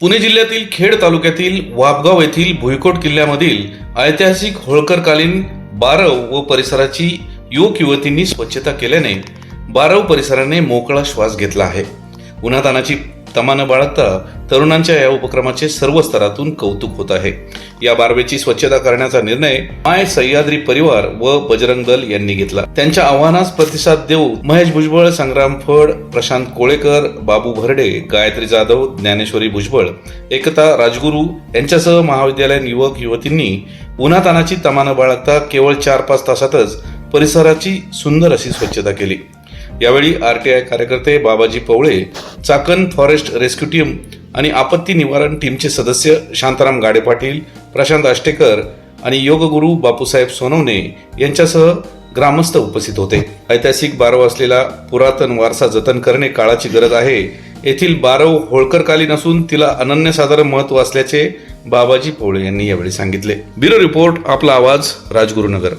पुणे जिल्ह्यातील खेड तालुक्यातील वापगाव येथील भुईकोट किल्ल्यामधील ऐतिहासिक होळकरकालीन बारव व परिसराची युवक युवतींनी स्वच्छता केल्याने बारव परिसराने मोकळा श्वास घेतला आहे. उन्हातानाची तमा न बाळगता तरुणांच्या या उपक्रमाचे सर्व स्तरातून कौतुक होत आहे. या बारवेची स्वच्छता करण्याचा निर्णय माय सह्याद्री परिवार व बजरंग दल यांनी घेतला. त्यांच्या आव्हानास प्रतिसाद देऊ महेश भुजबळ संग्राम फड प्रशांत कोळेकर बाबू भरडे गायत्री जाधव ज्ञानेश्वरी भुजबळ एकता राजगुरू यांच्यासह महाविद्यालयीन युवक युवतींनी उन्हातानाची तमा न बाळगता केवळ चार पाच तासातच परिसराची सुंदर अशी स्वच्छता केली. यावेळी आरटीआय कार्यकर्ते Babaji Pawale Chakan forest rescue team आणि आपत्ती निवारण टीमचे सदस्य शांताराम गाडे पाटील प्रशांत आष्टेकर आणि योगगुरू बापूसाहेब सोनवणे यांच्यासह ग्रामस्थ उपस्थित होते. ऐतिहासिक बारव असलेला पुरातन वारसा जतन करणे काळाची गरज आहे. येथील बारव होळकरकालीन असून तिला अनन्यसाधारण महत्त्व असल्याचे बाबाजी पोळे यांनी यावेळी सांगितले. ब्युरो रिपोर्ट आपला आवाज राजगुरुनगर.